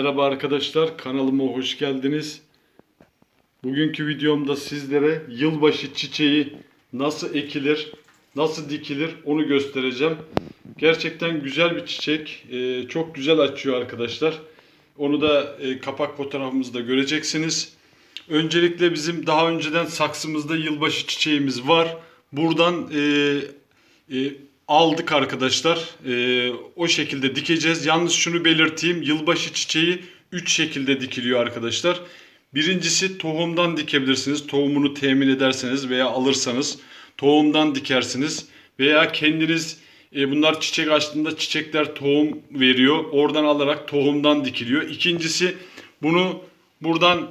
Merhaba arkadaşlar, kanalıma hoş geldiniz. Bugünkü videomda sizlere yılbaşı çiçeği nasıl ekilir, nasıl dikilir onu göstereceğim. Gerçekten güzel bir çiçek, Ee, çok güzel açıyor arkadaşlar. Onu da e, kapak fotoğrafımızda göreceksiniz. Öncelikle bizim daha önceden saksımızda yılbaşı çiçeğimiz var. Buradan e, e, aldık arkadaşlar. E, o şekilde dikeceğiz. Yalnız şunu belirteyim. Yılbaşı çiçeği 3 şekilde dikiliyor arkadaşlar. Birincisi tohumdan dikebilirsiniz. Tohumunu temin ederseniz veya alırsanız tohumdan dikersiniz. Veya kendiniz e, bunlar çiçek açtığında çiçekler tohum veriyor. Oradan alarak tohumdan dikiliyor. İkincisi bunu buradan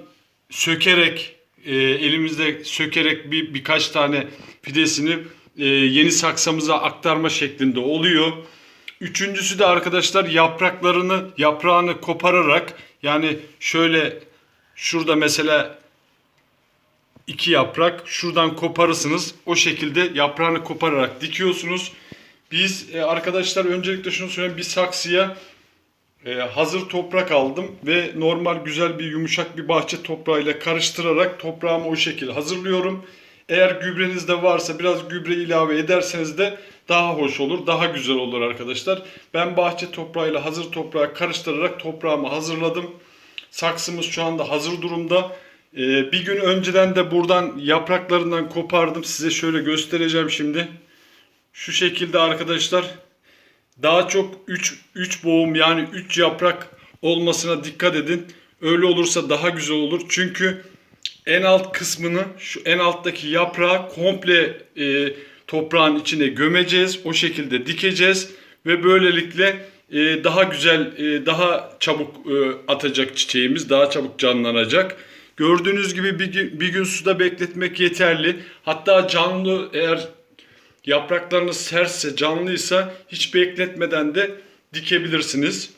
sökerek e, elimizde sökerek bir birkaç tane fidesini e, yeni saksamıza aktarma şeklinde oluyor. Üçüncüsü de arkadaşlar yapraklarını yaprağını kopararak yani şöyle şurada mesela iki yaprak şuradan koparırsınız. O şekilde yaprağını kopararak dikiyorsunuz. Biz e, arkadaşlar öncelikle şunu söyleyeyim bir saksıya e, hazır toprak aldım ve normal güzel bir yumuşak bir bahçe toprağıyla karıştırarak toprağımı o şekilde hazırlıyorum. Eğer gübreniz de varsa biraz gübre ilave ederseniz de daha hoş olur, daha güzel olur arkadaşlar. Ben bahçe toprağıyla hazır toprağı karıştırarak toprağımı hazırladım. Saksımız şu anda hazır durumda. Ee, bir gün önceden de buradan yapraklarından kopardım. Size şöyle göstereceğim şimdi. Şu şekilde arkadaşlar daha çok 3 3 boğum yani 3 yaprak olmasına dikkat edin. Öyle olursa daha güzel olur. Çünkü en alt kısmını şu en alttaki yaprağı komple e, toprağın içine gömeceğiz. O şekilde dikeceğiz ve böylelikle e, daha güzel, e, daha çabuk e, atacak çiçeğimiz, daha çabuk canlanacak. Gördüğünüz gibi bir, gün- bir gün suda bekletmek yeterli. Hatta canlı eğer yapraklarınız sertse, canlıysa hiç bekletmeden de dikebilirsiniz.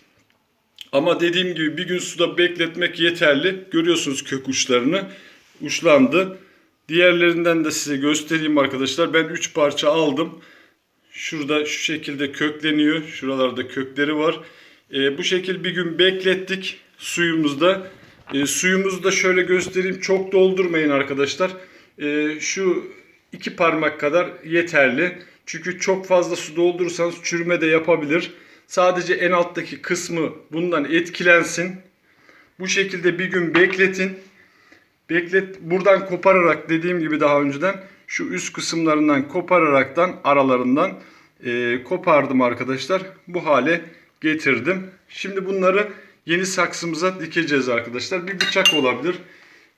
Ama dediğim gibi bir gün suda bekletmek yeterli. Görüyorsunuz kök uçlarını. Uçlandı. Diğerlerinden de size göstereyim arkadaşlar. Ben 3 parça aldım. Şurada şu şekilde kökleniyor. Şuralarda kökleri var. Ee, bu şekil bir gün beklettik suyumuzda. Ee, suyumuzu da şöyle göstereyim. Çok doldurmayın arkadaşlar. Ee, şu iki parmak kadar yeterli. Çünkü çok fazla su doldurursanız çürüme de yapabilir. Sadece en alttaki kısmı bundan etkilensin. Bu şekilde bir gün bekletin. Beklet buradan kopararak dediğim gibi daha önceden şu üst kısımlarından kopararaktan aralarından e, kopardım arkadaşlar. Bu hale getirdim. Şimdi bunları yeni saksımıza dikeceğiz arkadaşlar. Bir bıçak olabilir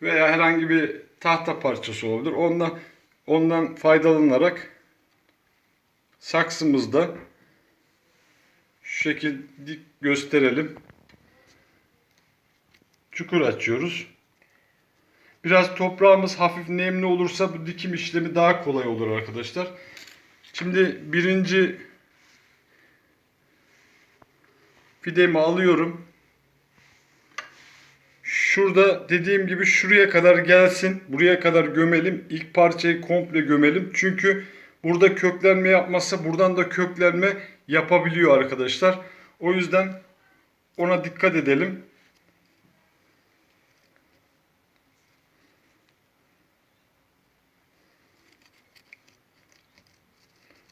veya herhangi bir tahta parçası olabilir. Ondan ondan faydalanarak saksımızda şu şekilde gösterelim. Çukur açıyoruz. Biraz toprağımız hafif nemli olursa bu dikim işlemi daha kolay olur arkadaşlar. Şimdi birinci fidemi alıyorum. Şurada dediğim gibi şuraya kadar gelsin. Buraya kadar gömelim. İlk parçayı komple gömelim. Çünkü burada köklenme yapmazsa buradan da köklenme yapabiliyor arkadaşlar. O yüzden ona dikkat edelim.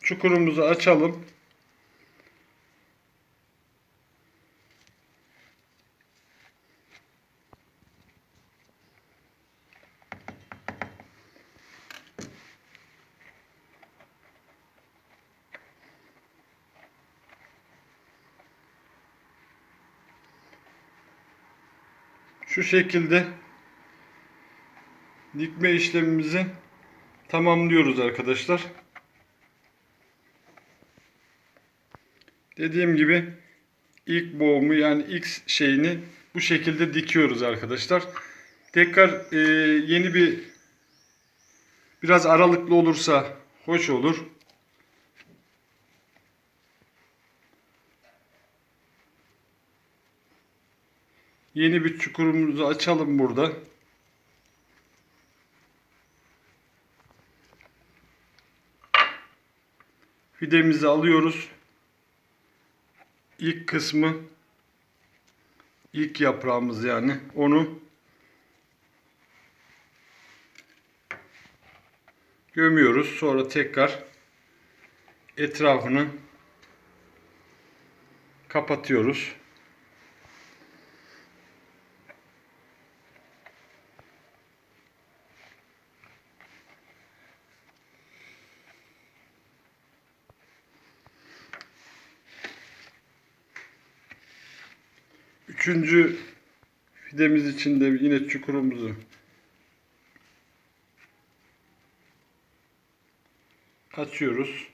Çukurumuzu açalım. Şu şekilde dikme işlemimizi tamamlıyoruz arkadaşlar. Dediğim gibi ilk boğumu yani ilk şeyini bu şekilde dikiyoruz arkadaşlar. Tekrar e, yeni bir biraz aralıklı olursa hoş olur. Yeni bir çukurumuzu açalım burada. Fidemizi alıyoruz. İlk kısmı ilk yaprağımız yani onu gömüyoruz. Sonra tekrar etrafını kapatıyoruz. Üçüncü fidemiz için de yine çukurumuzu açıyoruz.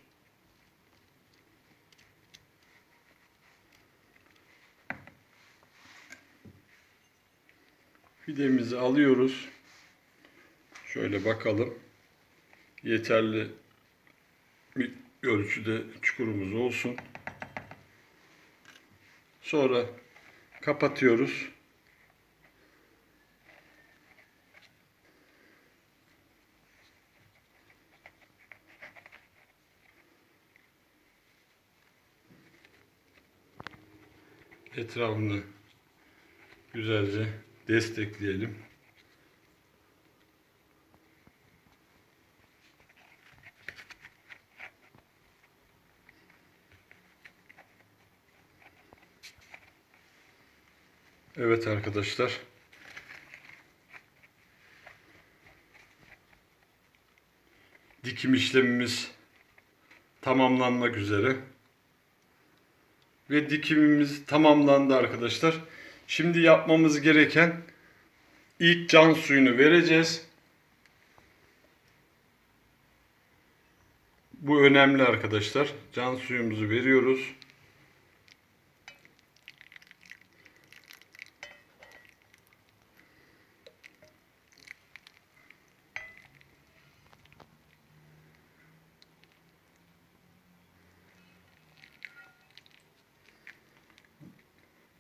Fidemizi alıyoruz. Şöyle bakalım. Yeterli bir ölçüde çukurumuz olsun. Sonra kapatıyoruz. Etrafını güzelce destekleyelim. Evet arkadaşlar. Dikim işlemimiz tamamlanmak üzere. Ve dikimimiz tamamlandı arkadaşlar. Şimdi yapmamız gereken ilk can suyunu vereceğiz. Bu önemli arkadaşlar. Can suyumuzu veriyoruz.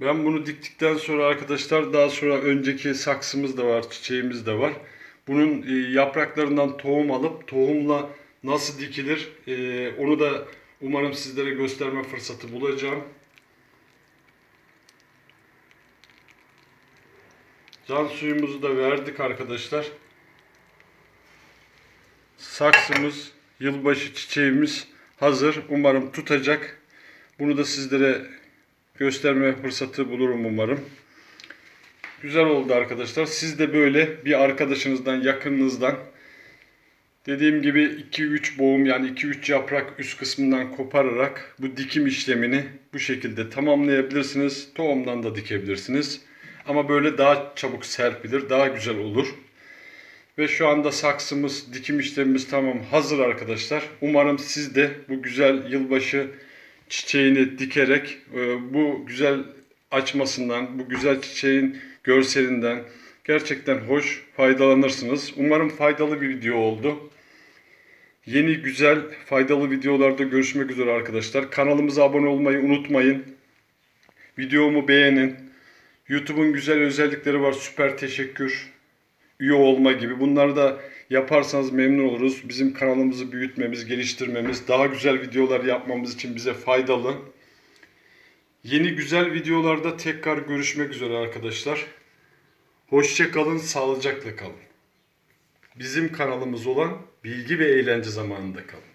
Ben bunu diktikten sonra arkadaşlar daha sonra önceki saksımız da var, çiçeğimiz de var. Bunun e, yapraklarından tohum alıp tohumla nasıl dikilir e, onu da umarım sizlere gösterme fırsatı bulacağım. Can suyumuzu da verdik arkadaşlar. Saksımız, yılbaşı çiçeğimiz hazır. Umarım tutacak. Bunu da sizlere gösterme fırsatı bulurum umarım. Güzel oldu arkadaşlar. Siz de böyle bir arkadaşınızdan, yakınınızdan dediğim gibi 2-3 boğum yani 2-3 yaprak üst kısmından kopararak bu dikim işlemini bu şekilde tamamlayabilirsiniz. Tohumdan da dikebilirsiniz. Ama böyle daha çabuk serpilir, daha güzel olur. Ve şu anda saksımız, dikim işlemimiz tamam hazır arkadaşlar. Umarım siz de bu güzel yılbaşı çiçeğini dikerek e, bu güzel açmasından, bu güzel çiçeğin görselinden gerçekten hoş faydalanırsınız. Umarım faydalı bir video oldu. Yeni güzel faydalı videolarda görüşmek üzere arkadaşlar. Kanalımıza abone olmayı unutmayın. Videomu beğenin. YouTube'un güzel özellikleri var. Süper teşekkür, üye olma gibi. Bunları da yaparsanız memnun oluruz. Bizim kanalımızı büyütmemiz, geliştirmemiz, daha güzel videolar yapmamız için bize faydalı. Yeni güzel videolarda tekrar görüşmek üzere arkadaşlar. Hoşça kalın, sağlıcakla kalın. Bizim kanalımız olan bilgi ve eğlence zamanında kalın.